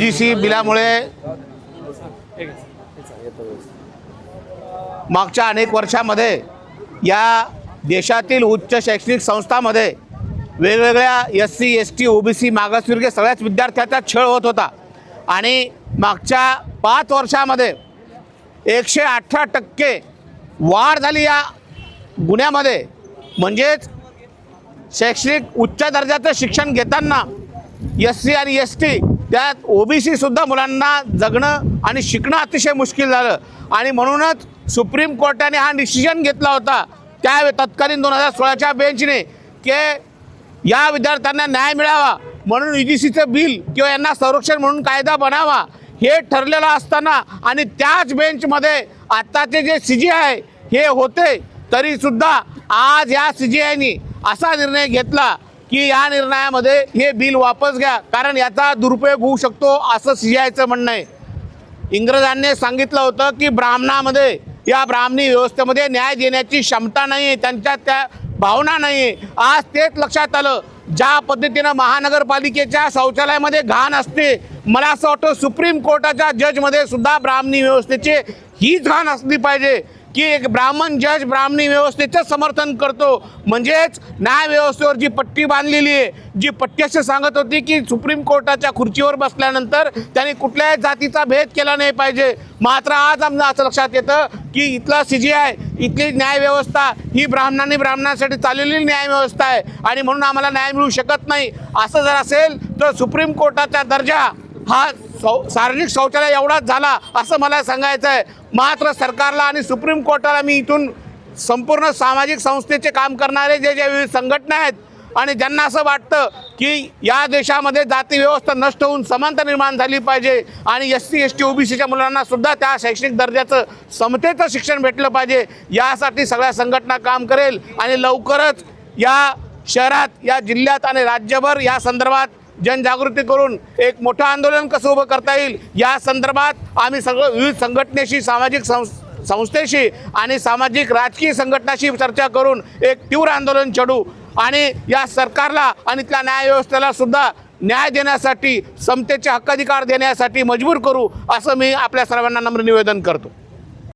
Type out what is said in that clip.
जी C बिलामुळे मागच्या अनेक वर्षामध्ये या देशातील उच्च शैक्षणिक संस्थामध्ये वेगवेगळ्या S C S T O B C मागासवर्गीय सगळ्याच विद्यार्थ्याचा छळ होत होता. आणि मागच्या पाच वर्षामध्ये एकशे अठरा टक्के वाढ झाली या गुन्ह्यामध्ये. म्हणजेच शैक्षणिक उच्च दर्जाचं शिक्षण घेताना एस सी आणि एस टी त्यात ओ बी मुलांना जगणं आणि शिकणं अतिशय मुश्किल झालं. आणि म्हणूनच सुप्रीम कोर्टाने हा डिसिजन घेतला होता. त्या तत्कालीन दोन हजार सोळाच्या बेंचने की या विद्यार्थ्यांना न्याय मिळावा म्हणून यू जी सीचं बिल किंवा यांना संरक्षण म्हणून कायदा बनावा हे ठरलेलं असताना आणि त्याच बेंचमध्ये आत्ताचे जे सी जी आय हे होते तरीसुद्धा आज या सी जी आयनी असा निर्णय घेतला की या निर्णयामध्ये हे बिल वापस घ्या कारण याचा दुरुपयोग होऊ शकतो असं सीआयचं म्हणणं आहे. इंग्रजांनी सांगितलं होतं की ब्राह्मणामध्ये या ब्राह्मणी व्यवस्थेमध्ये न्याय देण्याची क्षमता नाही आहे त्यांच्यात त्या भावना नाही आहे आज तेच लक्षात आलं ज्या पद्धतीनं महानगरपालिकेच्या शौचालयामध्ये घाण असते मला असं वाटतं सुप्रीम कोर्टाच्या जजमध्ये सुद्धा ब्राह्मणी व्यवस्थेची हीच घाण असली पाहिजे. की एक ब्राह्मण जज ब्राह्मणी व्यवस्थेचं समर्थन करतो. म्हणजेच न्यायव्यवस्थेवर जी पट्टी बांधलेली आहे जी पट्टी असे सांगत होती की सुप्रीम कोर्टाच्या खुर्चीवर बसल्यानंतर त्यांनी कुठल्याही जातीचा भेद केला नाही पाहिजे. मात्र आज आमचं असं लक्षात येतं की इथला सी जी आय इथली न्यायव्यवस्था ही ब्राह्मणांनी ब्राह्मणांसाठी चाललेली न्यायव्यवस्था आहे आणि म्हणून आम्हाला न्याय मिळू शकत नाही. असं जर असेल तर सुप्रीम कोर्टाचा दर्जा हा सौ सार्वजनिक शौचालय एवढाच झाला असं मला सांगायचं आहे मात्र सरकारला आणि सुप्रीम कोर्टाला मी इथून संपूर्ण सामाजिक संस्थेचे काम करणारे जे जे विविध संघटना आहेत आणि ज्यांना असं वाटतं की या देशामध्ये जाती व्यवस्था नष्ट होऊन समानता निर्माण झाली पाहिजे आणि S C S T O B सीच्या मुलांना सुद्धा त्या शैक्षणिक दर्जाचं समतेचं शिक्षण भेटलं पाहिजे यासाठी सगळ्या संघटना काम करेल आणि लवकरच या शहरात या जिल्ह्यात आणि राज्यभर या संदर्भात जनजागृती करून एक मोठं आंदोलन कसं उभं करता येईल या संदर्भात आम्ही सगळं विविध संघटनेशी सामाजिक संस संस्थेशी आणि सामाजिक राजकीय संघटनाशी चर्चा करून एक तीव्र आंदोलन चढू. आणि या सरकारला आणि त्या न्यायव्यवस्थेला सुद्धा न्याय देण्यासाठी समतेचे हक्काधिकार देण्यासाठी मजबूर करू असं मी आपल्या सर्वांना नम्र निवेदन करतो.